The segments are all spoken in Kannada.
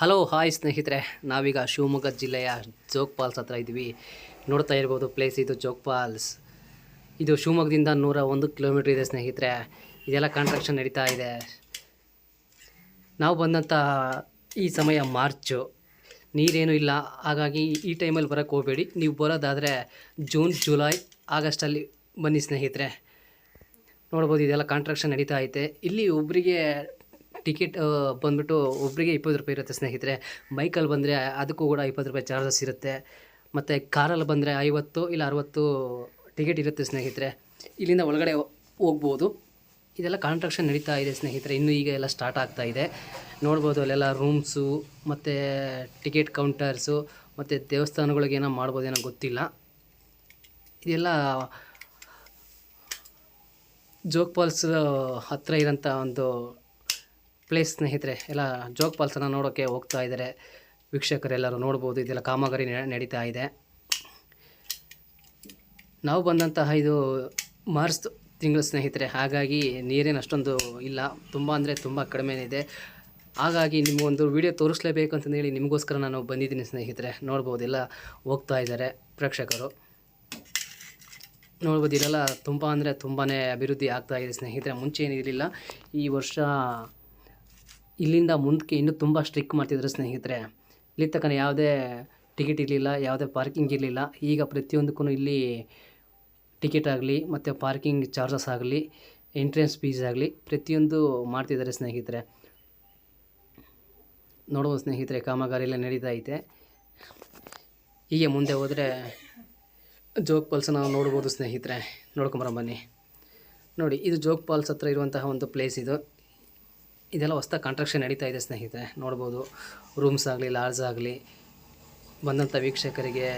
ಹಲೋ ಹಾಯ್ ಸ್ನೇಹಿತರೆ. ನಾವೀಗ ಶಿವಮೊಗ್ಗ ಜಿಲ್ಲೆಯ ಜೋಗ್ ಫಾಲ್ಸ್ ಹತ್ರ ಇದ್ವಿ ನೋಡ್ತಾ ಇರ್ಬೋದು ಪ್ಲೇಸ್ ಇದು ಜೋಗ್ ಫಾಲ್ಸ್ ಇದು ಶಿವಮೊಗ್ಗದಿಂದ ನೂರ ಒಂದು ಕಿಲೋಮೀಟ್ರ್ ಇದೆ ಸ್ನೇಹಿತರೆ. ಇದೆಲ್ಲ ಕಾಂಟ್ರಾಕ್ಷನ್ ನಡೀತಾ ಇದೆ. ನಾವು ಬಂದಂಥ ಈ ಸಮಯ ಮಾರ್ಚು. ನೀರೇನೂ ಇಲ್ಲ. ಹಾಗಾಗಿ ಈ ಟೈಮಲ್ಲಿ ಬರೋಕ್ಕೆ ಹೋಗಬೇಡಿ. ನೀವು ಬರೋದಾದರೆ ಜೂನ್ ಜುಲೈ ಆಗಸ್ಟಲ್ಲಿ ಬನ್ನಿ ಸ್ನೇಹಿತರೆ. ನೋಡ್ಬೋದು ಇದೆಲ್ಲ ಕಾಂಟ್ರಾಕ್ಷನ್ ನಡೀತಾ ಐತೆ. ಇಲ್ಲಿ ಒಬ್ಬರಿಗೆ ಟಿಕೆಟ್ ಬಂದ್ಬಿಟ್ಟು ಒಬ್ಬರಿಗೆ ಇಪ್ಪತ್ತು ರೂಪಾಯಿ ಇರುತ್ತೆ ಸ್ನೇಹಿತರೆ. ಬೈಕಲ್ಲಿ ಬಂದರೆ ಅದಕ್ಕೂ ಕೂಡ ಇಪ್ಪತ್ತು ರೂಪಾಯಿ ಚಾರ್ಜಸ್ ಇರುತ್ತೆ. ಮತ್ತು ಕಾರಲ್ಲಿ ಬಂದರೆ ಐವತ್ತು ಇಲ್ಲ ಅರುವತ್ತು ಟಿಕೆಟ್ ಇರುತ್ತೆ ಸ್ನೇಹಿತರೆ. ಇಲ್ಲಿಂದ ಒಳಗಡೆ ಹೋಗ್ಬೋದು. ಇದೆಲ್ಲ ಕಾಂಟ್ರಾಕ್ಷನ್ ನಡೀತಾ ಇದೆ ಸ್ನೇಹಿತರೆ. ಇನ್ನೂ ಈಗ ಎಲ್ಲ ಸ್ಟಾರ್ಟ್ ಆಗ್ತಾ ಇದೆ. ನೋಡ್ಬೋದು ಅಲ್ಲೆಲ್ಲ ರೂಮ್ಸು, ಮತ್ತು ಟಿಕೆಟ್ ಕೌಂಟರ್ಸು, ಮತ್ತು ದೇವಸ್ಥಾನಗಳಿಗೆ ಏನೋ ಮಾಡ್ಬೋದೇನೋ ಗೊತ್ತಿಲ್ಲ. ಇದೆಲ್ಲ ಜೋಗ್ ಫಾಲ್ಸ್ ಹತ್ತಿರ ಇರೋಂಥ ಒಂದು ಪ್ಲೇಸ್ ಸ್ನೇಹಿತರೆ, ಎಲ್ಲ ಜೋಗ್ ಫಾಲ್ಸನ್ನು ನೋಡೋಕ್ಕೆ ಹೋಗ್ತಾ ಇದ್ದಾರೆ. ವೀಕ್ಷಕರೆಲ್ಲರೂ ನೋಡ್ಬೋದು, ಇದೆಲ್ಲ ಕಾಮಗಾರಿ ನಡೀತಾ ಇದೆ. ನಾವು ಬಂದಂತಹ ಇದು ಮಾರ್ಚ್ ತಿಂಗಳು ಸ್ನೇಹಿತರೆ, ಹಾಗಾಗಿ ನೀರೇನು ಅಷ್ಟೊಂದು ಇಲ್ಲ. ತುಂಬ ಅಂದರೆ ತುಂಬ ಕಡಿಮೆ ಇದೆ. ಹಾಗಾಗಿ ನಿಮಗೊಂದು ವಿಡಿಯೋ ತೋರಿಸ್ಲೇಬೇಕು ಅಂತಂದೇಳಿ ನಿಮಗೋಸ್ಕರ ನಾನು ಬಂದಿದ್ದೀನಿ ಸ್ನೇಹಿತರೆ. ನೋಡ್ಬೋದು, ಎಲ್ಲ ಹೋಗ್ತಾ ಇದ್ದಾರೆ ಪ್ರೇಕ್ಷಕರು. ನೋಡ್ಬೋದು ಇಲ್ಲೆಲ್ಲ ತುಂಬ ಅಂದರೆ ತುಂಬಾ ಅಭಿವೃದ್ಧಿ ಆಗ್ತಾ ಇದೆ ಸ್ನೇಹಿತರೆ. ಮುಂಚೆ ಏನಿರಲಿಲ್ಲ, ಈ ವರ್ಷ ಇಲ್ಲಿಂದ ಮುಂದಕ್ಕೆ ಇನ್ನೂ ತುಂಬ ಸ್ಟ್ರಿಕ್ ಮಾಡ್ತಿದ್ರು ಸ್ನೇಹಿತರೆ. ಇಲ್ಲಿ ತನಕ ಯಾವುದೇ ಟಿಕೆಟ್ ಇರಲಿಲ್ಲ, ಯಾವುದೇ ಪಾರ್ಕಿಂಗ್ ಇರಲಿಲ್ಲ. ಈಗ ಪ್ರತಿಯೊಂದಕ್ಕೂ ಇಲ್ಲಿ ಟಿಕೆಟ್ ಆಗಲಿ ಮತ್ತು ಪಾರ್ಕಿಂಗ್ ಚಾರ್ಜಸ್ ಆಗಲಿ ಎಂಟ್ರೆನ್ಸ್ ಫೀಸ್ ಆಗಲಿ ಪ್ರತಿಯೊಂದು ಮಾಡ್ತಿದ್ದಾರೆ ಸ್ನೇಹಿತರೆ. ನೋಡ್ಬೋದು ಸ್ನೇಹಿತರೆ ಕಾಮಗಾರಿ ಎಲ್ಲ ನಡೀತಾ ಐತೆ. ಹೀಗೆ ಮುಂದೆ ಹೋದರೆ ಜೋಗ್ ಫಾಲ್ಸ್ ನಾವು ನೋಡ್ಬೋದು ಸ್ನೇಹಿತರೆ. ನೋಡ್ಕೊಂಬರ ಬನ್ನಿ. ನೋಡಿ, ಇದು ಜೋಗ್ ಫಾಲ್ಸ್ ಹತ್ರ ಇರುವಂತಹ ಒಂದು ಪ್ಲೇಸ್ ಇದು. ಇದೆಲ್ಲ ಹೊಸ ಕಾಂಟ್ರಾಕ್ಷನ್ ನಡೀತಾ ಇದೆ ಸ್ನೇಹಿತರೆ, ನೋಡ್ಬೋದು. ರೂಮ್ಸ್ ಆಗಲಿ ಲಾಡ್ಜ್ ಆಗಲಿ ಬಂದಂಥ ವೀಕ್ಷಕರಿಗೆ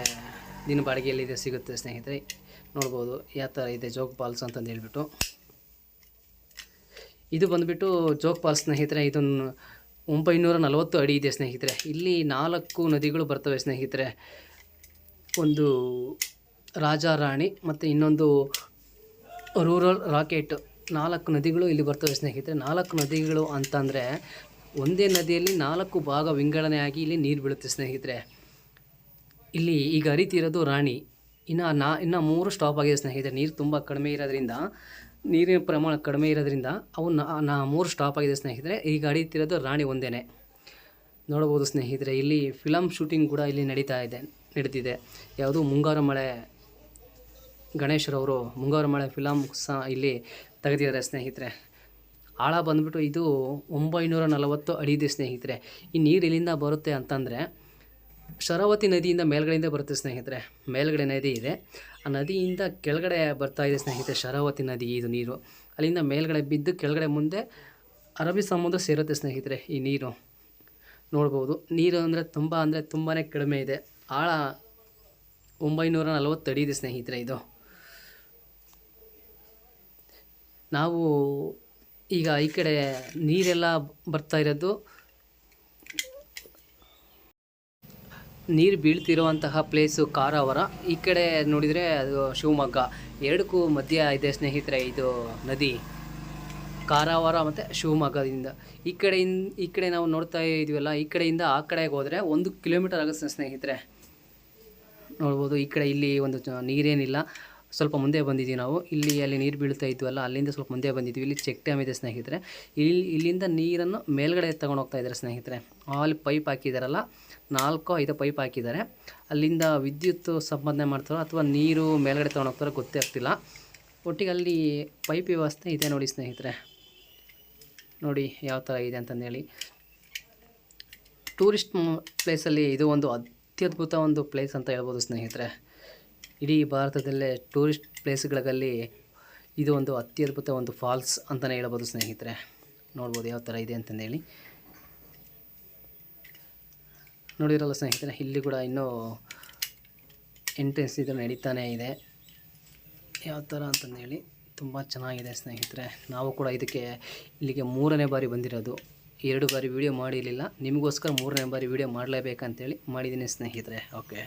ದಿನ ಬಾಡಿಗೆಯಲ್ಲಿ ಇದೆ ಸಿಗುತ್ತೆ ಸ್ನೇಹಿತರೆ. ನೋಡ್ಬೋದು, ಯಾವ ಥರ ಇದೆ ಜೋಗ್ ಫಾಲ್ಸ್ ಅಂತಂದು ಹೇಳ್ಬಿಟ್ಟು. ಇದು ಬಂದುಬಿಟ್ಟು ಜೋಗ್ ಫಾಲ್ಸ್ ಸ್ನೇಹಿತರೆ ಇದನ್ನು ಒಂಬೈನೂರ ನಲವತ್ತು ಅಡಿ ಇದೆ ಸ್ನೇಹಿತರೆ. ಇಲ್ಲಿ ನಾಲ್ಕು ನದಿಗಳು ಬರ್ತವೆ ಸ್ನೇಹಿತರೆ. ಒಂದು ರಾಜ ರಾಣಿ ಮತ್ತು ಇನ್ನೊಂದು ರೂರಲ್ ರಾಕೆಟ್ ನಾಲ್ಕು ನದಿಗಳು ಇಲ್ಲಿ ಬರ್ತವೆ ಸ್ನೇಹಿತರೆ. ನಾಲ್ಕು ನದಿಗಳು ಅಂತಂದರೆ ಒಂದೇ ನದಿಯಲ್ಲಿ ನಾಲ್ಕು ಭಾಗ ವಿಂಗಡಣೆಯಾಗಿ ಇಲ್ಲಿ ನೀರು ಬೀಳುತ್ತೆ ಸ್ನೇಹಿತರೆ. ಇಲ್ಲಿ ಈಗ ಹರಿತಿರೋದು ರಾಣಿ. ಇನ್ನು ನಾ, ಇನ್ನು ಮೂರು ಸ್ಟಾಪ್ ಆಗಿದೆ ಸ್ನೇಹಿತರೆ. ನೀರು ತುಂಬ ಕಡಿಮೆ ಇರೋದ್ರಿಂದ, ನೀರಿನ ಪ್ರಮಾಣ ಕಡಿಮೆ ಇರೋದ್ರಿಂದ ಅವು ನಾ ನಾ ಮೂರು ಸ್ಟಾಪ್ ಆಗಿದೆ ಸ್ನೇಹಿತರೆ. ಈಗ ಹರಿತಿರೋದು ರಾಣಿ ಒಂದೇ ನೋಡ್ಬೋದು ಸ್ನೇಹಿತರೆ, ಇಲ್ಲಿ ಫಿಲಮ್ ಶೂಟಿಂಗ್ ಕೂಡ ಇಲ್ಲಿ ನಡೀತಾ ಇದೆ, ನಡೀತಿದೆ. ಯಾವುದು ಮುಂಗಾರು ಮಳೆ, ಗಣೇಶ್ರವರು ಮುಂಗಾರು ಮಳೆ ಫಿಲಮ್ ಸಹ ಇಲ್ಲಿ ತೆಗೆದಿದ್ದಾರೆ ಸ್ನೇಹಿತರೆ. ಆಳ ಬಂದ್ಬಿಟ್ಟು ಇದು ಒಂಬೈನೂರ ನಲವತ್ತು ಅಡಿ ಇದೆ ಸ್ನೇಹಿತರೆ. ಈ ನೀರು ಇಲ್ಲಿಂದ ಬರುತ್ತೆ ಅಂತಂದರೆ, ಶರಾವತಿ ನದಿಯಿಂದ ಮೇಲ್ಗಡೆಯಿಂದ ಬರುತ್ತೆ ಸ್ನೇಹಿತರೆ. ಮೇಲ್ಗಡೆ ನದಿ ಇದೆ. ಆ ನದಿಯಿಂದ ಕೆಳಗಡೆ ಬರ್ತಾ ಇದೆ ಸ್ನೇಹಿತರೆ ಶರಾವತಿ ನದಿ ಇದು ನೀರು. ಅಲ್ಲಿಂದ ಮೇಲ್ಗಡೆ ಬಿದ್ದು ಕೆಳಗಡೆ ಮುಂದೆ ಅರಬ್ಬಿ ಸಮುದ್ರ ಸೇರುತ್ತೆ ಸ್ನೇಹಿತರೆ ಈ ನೀರು. ನೋಡ್ಬೋದು. ನೀರು ಅಂದರೆ ತುಂಬ ಅಂದರೆ ತುಂಬಾ ಕಡಿಮೆ ಇದೆ. ಆಳ ಒಂಬೈನೂರ ನಲವತ್ತು ಅಡಿ ಇದೆ ಸ್ನೇಹಿತರೆ ಇದು. ನಾವು ಈಗ ಈ ಕಡೆ ನೀರೆಲ್ಲ ಬರ್ತಾ ಇರೋದು. ನೀರು ಬೀಳ್ತಿರುವಂತಹ ಪ್ಲೇಸು ಕಾರವರ. ಈ ಕಡೆ ನೋಡಿದರೆ ಅದು ಶಿವಮೊಗ್ಗ. ಎರಡಕ್ಕೂ ಮಧ್ಯ ಇದೆ ಸ್ನೇಹಿತರೆ, ಇದು ನದಿ. ಕಾರವಾರ ಮತ್ತು ಶಿವಮೊಗ್ಗದಿಂದ. ಈ ಕಡೆಯಿಂದ, ಈ ಕಡೆ ನಾವು ನೋಡ್ತಾ ಇದೀವಲ್ಲ, ಈ ಕಡೆಯಿಂದ ಆ ಕಡೆಗೆ ಹೋದರೆ ಒಂದು ಕಿಲೋಮೀಟರ್ ಆಗುತ್ತೆ ಸ್ನೇಹಿತರೆ. ನೋಡ್ಬೋದು ಈ ಕಡೆ ಇಲ್ಲಿ ಒಂದು ನೀರೇನಿಲ್ಲ. ಸ್ವಲ್ಪ ಮುಂದೆ ಬಂದಿದ್ದೀವಿ ನಾವು. ಇಲ್ಲಿ ಅಲ್ಲಿ ನೀರು ಬೀಳ್ತಾ ಇದ್ವಲ್ಲ ಅಲ್ಲಿಂದ ಸ್ವಲ್ಪ ಮುಂದೆ ಬಂದಿದ್ವಿ ಇಲ್ಲಿ ಚೆಕ್ ಡ್ಯಾಮ್ ಇದೆ ಸ್ನೇಹಿತರೆ. ಇಲ್ಲಿ, ಇಲ್ಲಿಂದ ನೀರನ್ನು ಮೇಲ್ಗಡೆ ತಗೊಂಡು ಹೋಗ್ತಾ ಇದ್ದಾರೆ ಸ್ನೇಹಿತರೆ. ಅಲ್ಲಿ ಪೈಪ್ ಹಾಕಿದಾರಲ್ಲ, ನಾಲ್ಕು, ಐದು ಪೈಪ್ ಹಾಕಿದ್ದಾರೆ. ಅಲ್ಲಿಂದ ವಿದ್ಯುತ್ ಸಂಪಾದನೆ ಮಾಡ್ತಾರೋ ಅಥವಾ ನೀರು ಮೇಲ್ಗಡೆ ತಗೊಂಡು ಹೋಗ್ತಾರೋ ಗೊತ್ತೇ ಆಗ್ತಿಲ್ಲ. ಒಟ್ಟಿಗೆ ಅಲ್ಲಿ ಪೈಪ್ ವ್ಯವಸ್ಥೆ ಇದೆ ನೋಡಿ ಸ್ನೇಹಿತರೆ. ನೋಡಿ ಯಾವ ಥರ ಇದೆ ಅಂತಂದೇಳಿ ಟೂರಿಸ್ಟ್ ಪ್ಲೇಸಲ್ಲಿ ಇದು ಒಂದು ಅತ್ಯದ್ಭುತ ಒಂದು ಪ್ಲೇಸ್ ಅಂತ ಹೇಳ್ಬೋದು ಸ್ನೇಹಿತರೆ. ಇಡೀ ಭಾರತದಲ್ಲೇ ಟೂರಿಸ್ಟ್ ಪ್ಲೇಸ್ಗಳಲ್ಲಿ ಇದು ಒಂದು ಅತ್ಯದ್ಭುತ ಒಂದು ಫಾಲ್ಸ್ ಅಂತಲೇ ಹೇಳ್ಬೋದು ಸ್ನೇಹಿತರೆ. ನೋಡ್ಬೋದು ಯಾವ ಥರ ಇದೆ ಅಂತಂದೇಳಿ ನೋಡಿರಲ್ಲ ಸ್ನೇಹಿತರೆ, ಇಲ್ಲಿ ಕೂಡ ಇನ್ನೂ ಎಂಟ್ರೆನ್ಸ್ ಇದು ನಡೀತಾನೇ ಇದೆ. ಯಾವ ಥರ ಅಂತಂದೇಳಿ ತುಂಬ ಚೆನ್ನಾಗಿದೆ ಸ್ನೇಹಿತರೆ. ನಾವು ಕೂಡ ಇದಕ್ಕೆ ಇಲ್ಲಿಗೆ ಮೂರನೇ ಬಾರಿ ಬಂದಿರೋದು. ಎರಡು ಬಾರಿ ವೀಡಿಯೋ ಮಾಡಿರಲಿಲ್ಲ. ನಿಮಗೋಸ್ಕರ ಮೂರನೇ ಬಾರಿ ವಿಡಿಯೋ ಮಾಡಲೇಬೇಕಂತೇಳಿ ಮಾಡಿದ್ದೀನಿ ಸ್ನೇಹಿತರೆ. ಓಕೆ